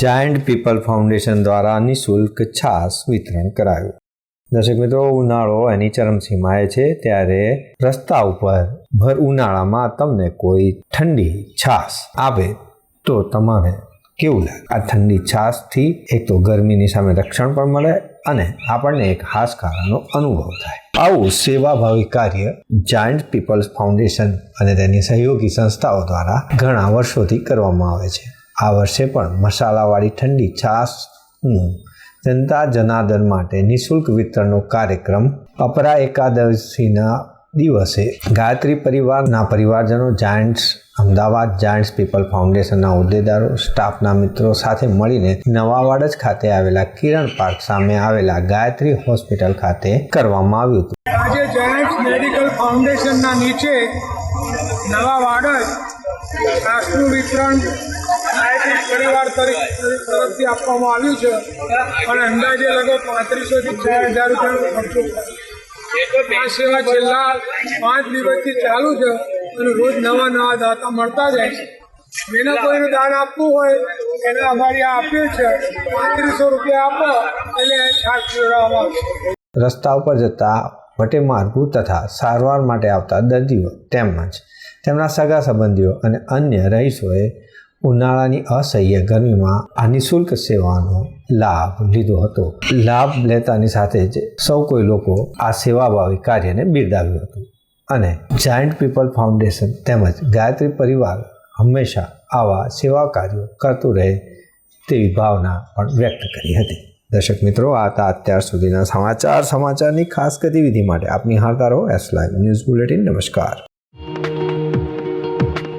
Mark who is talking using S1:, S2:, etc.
S1: Giant people foundation દ્વારા નિઃશુલ્ક છાસ વિતરણ કરાયું. દર્શક મિત્રો, ઉનાળો એની ચરમસીમાએ છે, ત્યારે રસ્તા ઉપર ભર ઉનાળામાં તમને કોઈ ઠંડી છાસ આવે તો તમારે કેવું લાગે? આ ઠંડી છાસથી એક તો ગરમીની સામે રક્ષણ પણ મળે અને આપણને એક હાશકારાનો અનુભવ થાય. આવું સેવાભાવી કાર્ય જાયન્ટ પીપલ્સ ફાઉન્ડેશન અને તેની સહયોગી સંસ્થાઓ દ્વારા ઘણા વર્ષોથી કરવામાં આવે છે. આ વર્ષે પણ મસાલાવાળી ઠંડી છાશનું જનતા જનાર્દન માટે નિઃશુલ્ક વિતરણનો કાર્યક્રમ અપરા એકાદશીના દિવસે ગાયત્રી પરિવારના પરિવારજનો, જાયન્ટ્સ, અમદાવાદ જાયન્ટ્સ પીપલ ફાઉન્ડેશનના હોદ્દેદારો, સ્ટાફના મિત્રો સાથે મળીને નવાવાડજ ખાતે આવેલા કિરણ પાર્ક સામે આવેલા ગાયત્રી હોસ્પિટલ ખાતે કરવામાં આવ્યું હતું.
S2: આજે જાયન્ટ્સ મેડિકલ ફાઉન્ડેશનના નીચે નવાવાડજ વિતરણ પરિવાર તરફથી આપવામાં આવ્યું છે. અને અંદાજે લગભગ પાંત્રીસોથી ચાર હજાર રૂપિયાનો ખર્ચો સેવા છેલ્લા પાંચ દિવસથી ચાલુ છે અને રોજ નવા નવા દાતા મળતા જાય છે. જેને કોઈનું દાન આપવું હોય એને અમારી આ અપીલ છે, પાંત્રીસો રૂપિયા આપો એટલે છાસ જોડાવવામાં
S1: રસ્તા ઉપર જતા વટે માર્ગુ તથા સારવાર માટે આવતા દર્દીઓ તેમજ તેમના સગા સંબંધીઓ અને અન્ય રહીશોએ ઉનાળાની અસહ્ય ગરમીમાં આ નિઃશુલ્ક સેવાનો લાભ લીધો હતો. લાભ લેતાની સાથે જ સૌ કોઈ લોકો આ સેવાભાવી કાર્યને બિરદાવ્યું હતું અને જાયન્ટ પીપલ ફાઉન્ડેશન તેમજ ગાયત્રી પરિવાર હંમેશા આવા સેવા કાર્યો કરતું રહે તેવી ભાવના પણ વ્યક્ત કરી હતી. દર્શક મિત્રો, આ હતા અત્યાર સુધીના સમાચાર. સમાચારની ખાસ ગતિવિધિ માટે આપની હારતા રહો એસ લાઈવ ન્યૂઝ બુલેટિન નમસ્કાર.